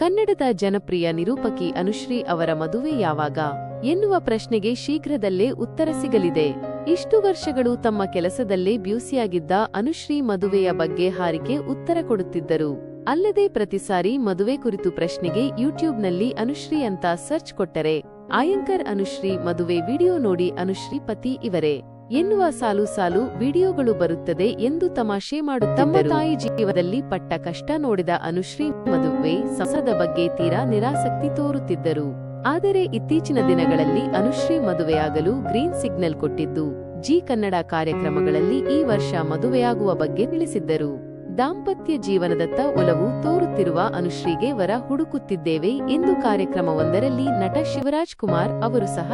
ಕನ್ನಡದ ಜನಪ್ರಿಯ ನಿರೂಪಕಿ ಅನುಶ್ರೀ ಅವರ ಮದುವೆ ಯಾವಾಗ? ಎನ್ನುವ ಪ್ರಶ್ನೆಗೆ ಶೀಘ್ರದಲ್ಲೇ ಉತ್ತರ ಸಿಗಲಿದೆ. ಇಷ್ಟು ವರ್ಷಗಳು ತಮ್ಮ ಕೆಲಸದಲ್ಲೇ ಬ್ಯೂಸಿಯಾಗಿದ್ದ ಅನುಶ್ರೀ ಮದುವೆಯ ಬಗ್ಗೆ ಹಾರಿಕೆ ಉತ್ತರ ಕೊಡುತ್ತಿದ್ದರು. ಅಲ್ಲದೆ ಪ್ರತಿ ಸಾರಿ ಮದುವೆ ಕುರಿತು ಪ್ರಶ್ನೆಗೆ ಯೂಟ್ಯೂಬ್ನಲ್ಲಿ ಅನುಶ್ರೀ ಅಂತ ಸರ್ಚ್ ಕೊಟ್ಟರೆ, ಆಯಂಕರ್ ಅನುಶ್ರೀ ಮದುವೆ ವಿಡಿಯೋ ನೋಡಿ ಅನುಶ್ರೀ ಪತಿ ಇವರೇ. ಎನ್ನುವ ಸಾಲು ಸಾಲು ವಿಡಿಯೋಗಳು ಬರುತ್ತದೆ ಎಂದು ತಮಾಷೆ ಮಾಡುತ್ತಿದ್ದರು. ತಮ್ಮ ತಾಯಿ ಜೀವದಲ್ಲಿ ಪಟ್ಟ ಕಷ್ಟ ನೋಡಿದ ಅನುಶ್ರೀ ಮದುವೆ ಸಂಸದ ಬಗ್ಗೆ ತೀರಾ ನಿರಾಸಕ್ತಿ ತೋರುತ್ತಿದ್ದರು. ಆದರೆ ಇತ್ತೀಚಿನ ದಿನಗಳಲ್ಲಿ ಅನುಶ್ರೀ ಮದುವೆಯಾಗಲು ಗ್ರೀನ್ ಸಿಗ್ನಲ್ ಕೊಟ್ಟಿದ್ದು, ಜಿ ಕನ್ನಡ ಕಾರ್ಯಕ್ರಮಗಳಲ್ಲಿ ಈ ವರ್ಷ ಮದುವೆಯಾಗುವ ಬಗ್ಗೆ ತಿಳಿಸಿದ್ದರು. ದಾಂಪತ್ಯ ಜೀವನದತ್ತ ಒಲವು ತೋರುತ್ತಿರುವ ಅನುಶ್ರೀಗೆ ವರ ಹುಡುಕುತ್ತಿದ್ದೇವೆ ಎಂದು ಕಾರ್ಯಕ್ರಮವೊಂದರಲ್ಲಿ ನಟ ಶಿವರಾಜ್ ಕುಮಾರ್ ಅವರು ಸಹ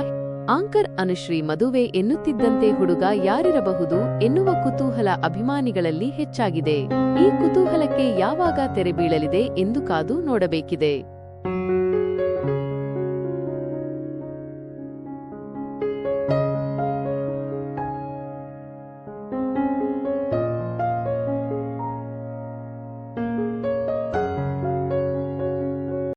ಆಂಕರ್ ಅನುಶ್ರೀ ಮದುವೆ ಎನ್ನುತ್ತಿದ್ದಂತೆ ಹುಡುಗ ಯಾರಿರಬಹುದು ಎನ್ನುವ ಕುತೂಹಲ ಅಭಿಮಾನಿಗಳಲ್ಲಿ ಹೆಚ್ಚಾಗಿದೆ. ಈ ಕುತೂಹಲಕ್ಕೆ ಯಾವಾಗ ತೆರೆ ಬೀಳಲಿದೆ ಎಂದು ಕಾದು ನೋಡಬೇಕಿದೆ.